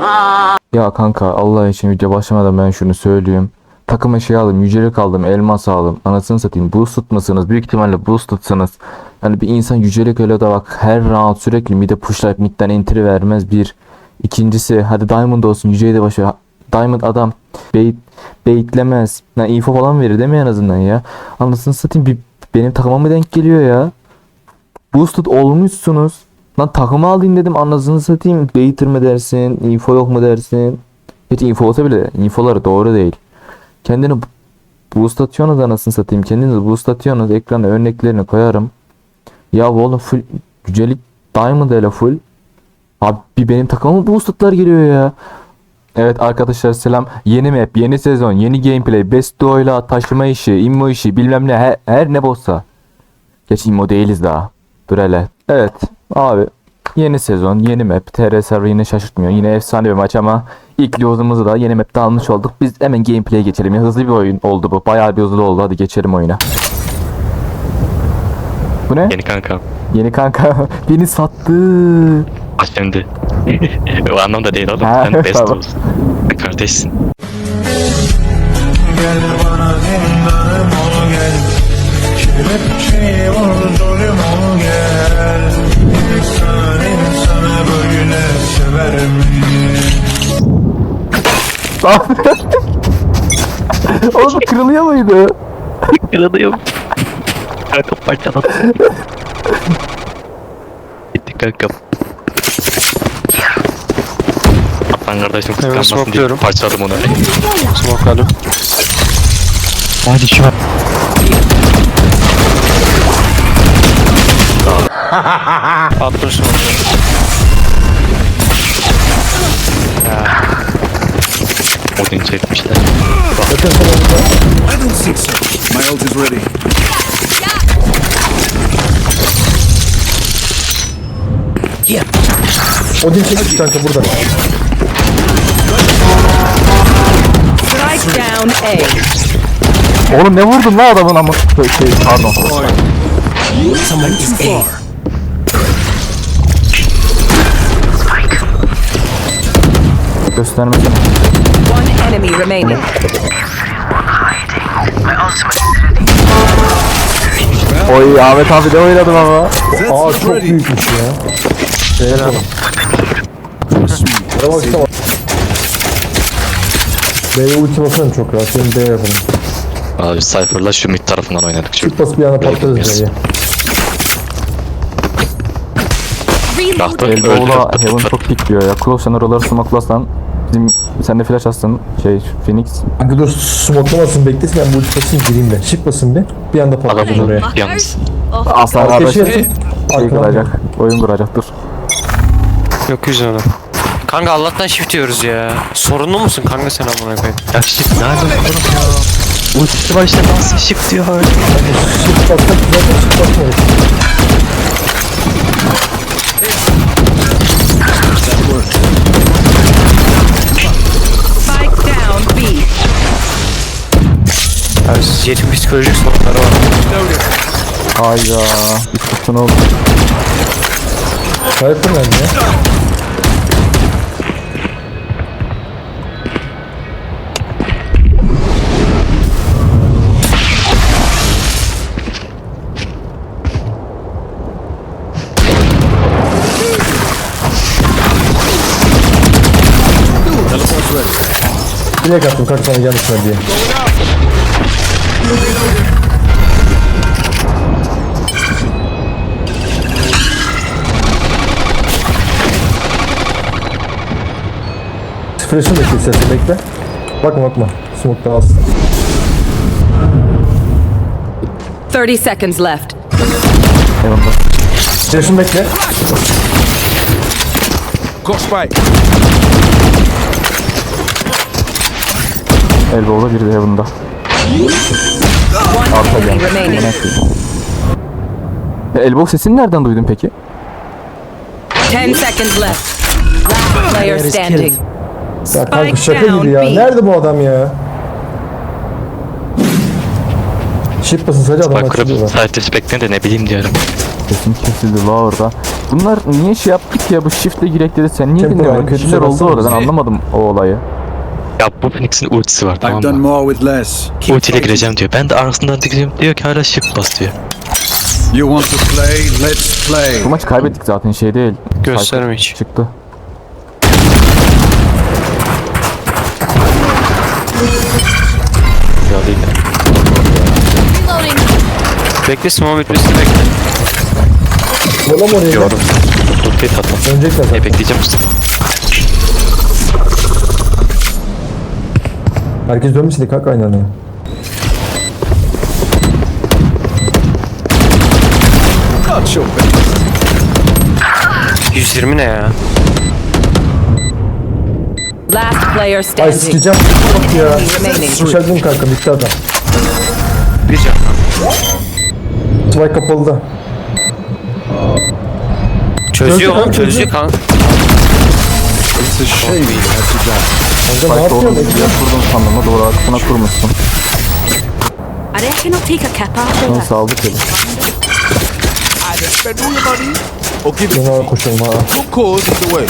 Ya kanka Allah için video başlamadan ben şunu söyleyeyim. Takım şey aldım, yücelik aldım, elmas aldım. Anasını satayım. Boost tutmasınız. Büyük ihtimalle boost tutsanız. Yani bir insan yücelik öyle de bak her round sürekli mid'e pushlayıp midden entry vermez bir. İkincisi hadi diamond olsun yüceyi de başlıyor. Diamond adam bait, baitlemez. Yani info falan verir değil mi en azından ya? Anasını satayım bir, benim takıma mı denk geliyor ya? Boosted olmuşsunuz. Lan takımı alayım dedim anasını satayım. Baiter mi dersin? Info yok mu dersin? Hiç info olsa bile infoları doğru değil. Kendini boost atıyorsunuz anasını satayım. Kendinizi boost atıyorsunuz. Ekrana örneklerini koyarım. Ya oğlum full gücelik diamond hele full. Abi benim takımıma boosted'lar geliyor ya. Evet arkadaşlar selam. Yeni map, yeni sezon, yeni gameplay, best duo'yla taşıma işi, immo işi, bilmem ne her, her ne bozsa. Geç immo değiliz daha. Dur hele. Evet abi yeni sezon, yeni map. TR server yine şaşırtmıyor. Yine efsane bir maç ama ilk lozumuzu da yeni map'te almış olduk. Biz hemen gameplay'e geçelim. Ya, hızlı bir oyun oldu bu. Bayağı bir hızlı oldu. Hadi geçelim oyuna. Bu ne? Yeni kanka. Yeni kanka beni sattı. Şimdi. o anlamda değil oğlum. Ha, Sen best tamam. olsun. Kardeşsin. Gel bana zindanım ol gel Kelepçeyi vurdurum ol gel mi? Oğlum bu kırılıyor muydu? Kırılıyor. Kanka parçaladı. Gitti kanka. Aslan kardeşim kıskanmasın diye smoke'luyorum. parçaladım onu. Smoke aldım. Hadi şu an. Attım smoke'ları. Odin çekmişler. I don't think so. My ult is ready. Odin çekmiş kanka burada. Strike down A. Oğlum ne vurdun lan adamın ama şey, şey pardon. Someone too far. Göstermesene. One enemy remaining. Oy Ahmet abi de oynadım ama. Aa çok büyükmüş ya. Me. Bana baksana. B'ye ulti basarım çok rahat. Senin B yaparım. Abi Cypher'la şu mid tarafından oynadık çok. Çık basıp bir anda patlarız. B'ye. Yaktı. Elbow'la Heaven çok pikliyor ya. Close sen oraları smoklasan. Bizim sen de flash astın. Şey Phoenix. Kanka dur smoklamasın beklesin ben bu ulti basayım gireyim de. Çık basın bir. Bir anda patlarız Adam oraya. yalnız. Aslan kardeş Ateşi şey yakın. Arkadan kıracak. Oyun kuracak dur. Yok yüzün adam. Kanka Allah'tan shift diyoruz ya. Sorunlu musun kanka sen amına koyayım? Ya shift nerede oğlum ya? Ultisi başta nasıl shift diyor? Çık bassak zaten çık basmayız. Spike Jet'in psikolojik sorunları var. Hayda. Tutun oldu. Sniper nerede ya? Direkt attım kanka sana gelmişler diye. Flash'ını bekle istersen bekle. Bakma bakma. Smoke'da alsın. 30 seconds left. Heaven'da. Flash'ını bekle. Go spike. Elbow'da biri de Heaven'da. Arka enemy gel. remaining. E, Elbow sesini nereden duydun peki? 10 seconds left. Last player standing. Ya kanka şaka gibi ya. Nerede bu adam ya? Shift basın sadece adam Bak açılıyor. kırıp site de ne bileyim diyorum. Sesim kesildi la orada. Bunlar niye şey yaptık ya bu shift'e girek dedi sen niye Tempo dinlemedin? şeyler oldu orada ben baksana. anlamadım o olayı. Ya bu Phoenix'in ultisi var I've tamam done mı? more with less. Keep Ultiyle fighting. gireceğim diyor. Ben de arasından gidiyorum diyor ki hala shift bas diyor. You want to play? Let's play. Bu maçı kaybettik zaten şey değil. Gösterme hiç. Çıktı. Bekle smoke bitmesini bekle. Yola mı oraya? Gördüm. Dur değil atma. Dönecekler E zaten. bekleyeceğim Mustafa. Herkes dönmüşsün kanka aynı anda. Not your best. 120 ne ya? Last player Ay standing. sikeceğim. Bak ya. Dışarıdayım kanka bitti adam. Tuvay kapalı da. Çözüyor oğlum çözüyor kanka. It's a shame you had to die. Kanka ne Bak doğru yapıyorsun? bir yer kurdun sandım doğru arkasına kurmuşsun. I reckon I'll take a kip after this. Neyse aldık eli. Spend all your money or give it Ben koşalım ha. cause way.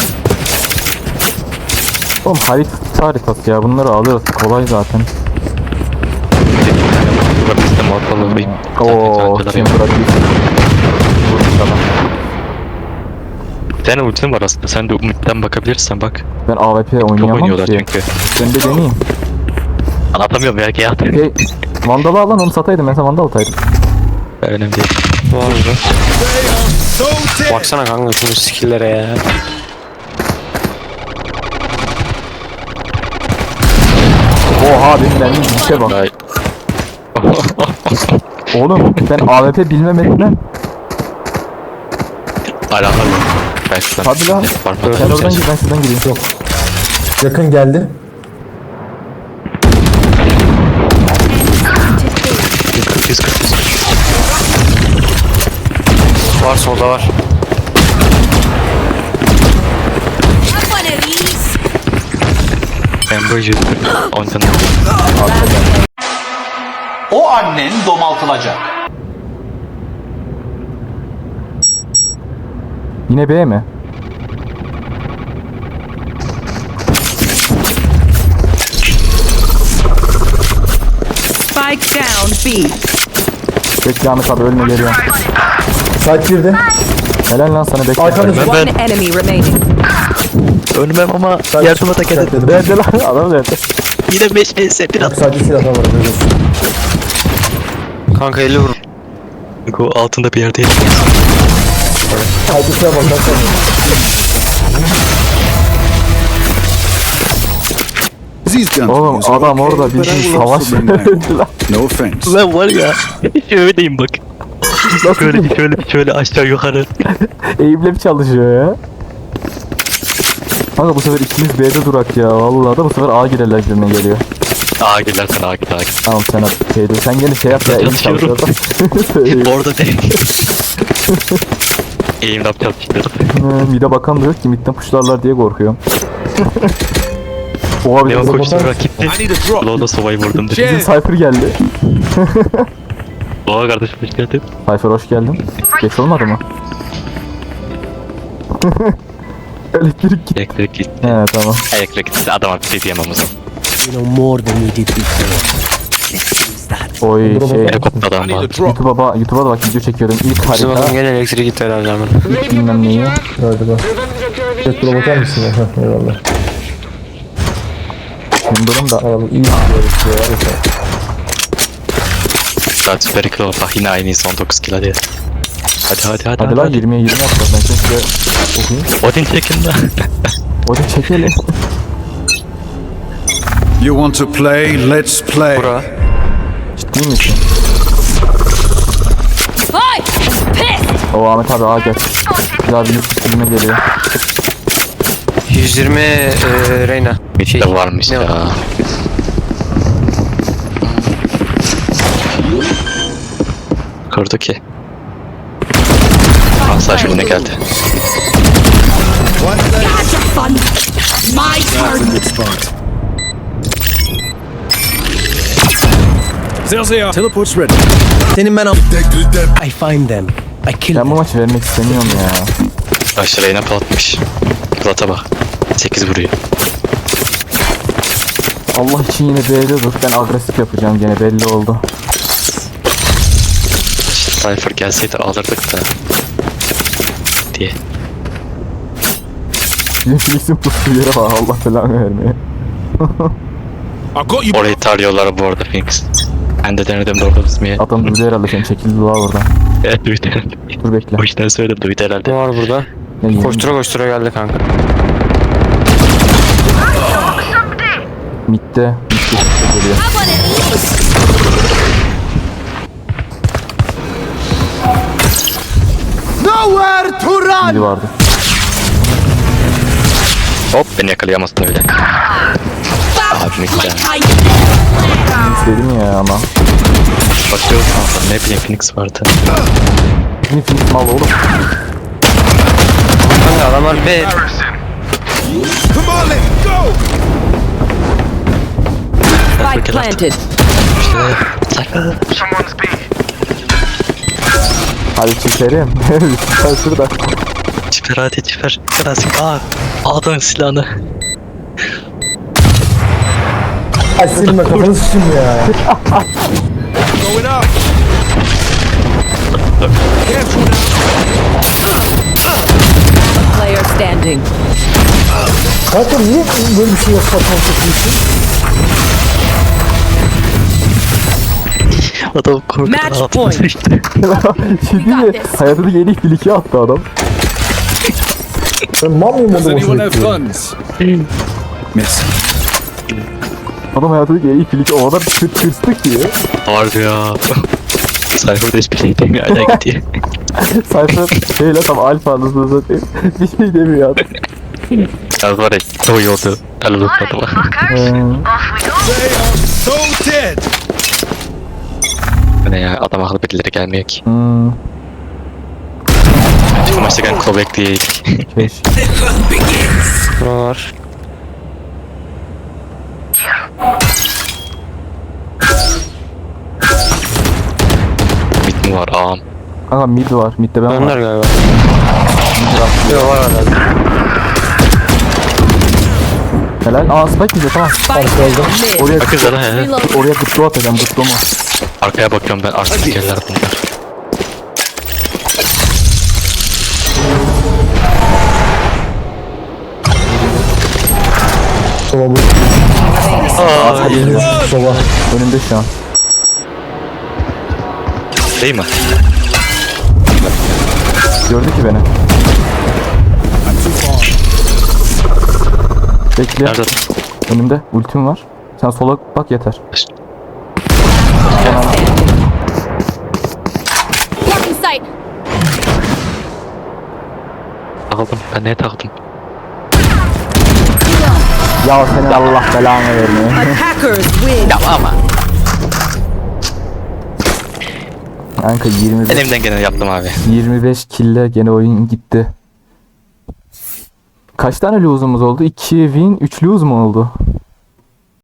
Oğlum harita haritası ya bunları alırız kolay zaten. Bak muhatabı koyayım. Oo kim bırakıyor? Vurmuş adam. Bir tane ultim var aslında. Sen de umitten bakabilirsen bak. Ben AWP Çok oynayamam oynuyorlar ki. çünkü. Ben de deneyeyim. Anlatamıyorum belki ya. Şey, Vandal'ı al lan onu sataydım ben sana Vandal ataydım. Önemli değil. Baksana kanka şunun skill'lere ya. Oha benim benim işe bak. Ay. Oğlum ben AWP bilmemekten. Alakalı yok. Belki sen. Hadi lan. Sen oradan gir ben şuradan gireyim. Yok. Yakın geldi. Kırk yüz. Var solda var. Amber 140. 10 tane. O annen domaltılacak. Yine B mi? Spike down B. Bekle Ahmet abi ölme geliyorum. Saat girdi. Helal lan sana bekle. Arkanızda. One enemy remaining. Ölmem ama yardıma da gelin. Nerede lan? Adam nerede? Yine 5 vs 1 Bak sadece silahlar var. Kanka 50 vur. Go altında bir yerdeyim. Sadece silah bak. Bak These guns Oğlum adam orada bildiğin will savaş lan. No offense. Ulan var ya. Şöyleyim bak. Nasıl Şöyle bir şöyle şöyle aşağı yukarı. eğimle çalışıyor ya? Kanka bu sefer ikimiz B'de durak ya. Vallahi da bu sefer A girerler birbirine geliyor. Ağa girersen ağa git ağa git. Tamam sen at şeydi. Sen gene şey yap ya. Eğim Yatıyorum. çalışıyor. Orada değil. Eğimde yapacağız işte. Mide bakan da yok ki midden puşlarlar diye korkuyorum. Oha bir Leon de koştu rakitti. I need a drop. Low'da sovayı vurdum dedi. bizim Cypher geldi. Doğa kardeşim hoş geldin. Cypher hoş geldin. Geç olmadı mı? Elektrik gitti. Elektrik gitti. He tamam. Elektrik gitti. Adama bir şey diyemem o zaman. Oy şey. Helikopter adam var. YouTube'a ba- YouTube'a da bak video çekiyordum. İlk Bizim adam harita, gene elektrik gitti herhalde hemen. ilk bilmem neyi. Galiba. Petrol bakar mısın? Heh, eyvallah. Şimdi da Alalım. İyi gidiyoruz ya. Harika. Saat süper kill bak yine aynıyız 19 kill hadi. Hadi hadi hadi. hadi lan 20'ye 20 yapacağız. Ben size okuyayım. Odin çekin lan. O da çekelim. You want to play? Let's play. Bura. Ciddi misin? Hi! Piss! O Ahmet abi A gel. Güzel bir yurt filme geliyor. 120 e, Reyna. Şey, de varmış ne ya. Kurdu ki. Asla şurada geldi. Fun! My turn! They are. Teleport's ready. Senin ben I find them. I kill Ben them. bu maçı vermek istemiyorum ya. Aşağıya yine patlatmış. Plata bak. 8 vuruyor. Allah için yine B'de dur. Ben agresif yapacağım gene belli oldu. Cypher gelseydi alırdık da. Diye. Netflix'in pusu yere bak Allah belanı vermeye. I got you. Orayı tarıyorlar bu arada Phoenix. Ben de denedim doğru ismiye. Adam duydu herhalde seni çekildi dua oradan. Evet duydu herhalde. Dur bekle. O yüzden söyledim duydu herhalde. var burada? Ne? Koştura koştura geldi kanka. Mitte. Mitte geliyor. Nowhere to run. Biri vardı. Hop beni yakalayamazsın öyle. Abi miktar. Dedim ya ama. Bakıyorum kanka ne bileyim Phoenix vardı. Şimdi Phoenix mal oğlum. Kanka adamlar B. Come on, let's go. Spike planted. Cypher. Hadi çekerim. Sen şurada. Çiper hadi çiper. Aa. Aldın silahını. Ay senin ben kafanı sıçayım ya. Player standing. Kanka niye böyle bir şey yapmak yapıyorsun? Adam korkudan Match altına point. sıçtı. şey değil mi? Hayatında yeni ilk biliki attı adam. Ben mal mıyım Does onda anyone have guns? Miss. Adam hayatındaki en ilk biliki o kadar tır tırstı ki. Harbi ya. Cypher da hiçbir şey demiyor hala gidiyor. Sayfa şeyle tam alfa anasını satayım. Bir şey demiyor adam. Az var ya çok iyi oldu. Dead. Bu ne ya adam akıllı birileri gelmiyor ki. hmm, maçtayken kol bekleyeydik. keşke. Buralar. Var ağam. Kanka mid var. Midde ben Döndüler var. galiba. Yok var herhalde. Helal. Aa spike bize tamam. Spike mid. Oraya Bakın zaten he. Oraya gıtlı atacağım gıtlı mu? Arkaya bakıyorum ben artık gelirler bunlar. Sola bu. Sola. Önümde şu an. Değil mi? Gördü ki beni. Bekle. Nerede? Önümde. Ultim var. Sen sola bak yeter. Takıldım. Ben neye takıldım? Ya senin Allah belanı vermeye. Attackers win. Kanka 25, Elimden geleni yaptım abi. 25 kille gene oyun gitti. Kaç tane lose'umuz oldu? 2 win, 3 lose mu oldu?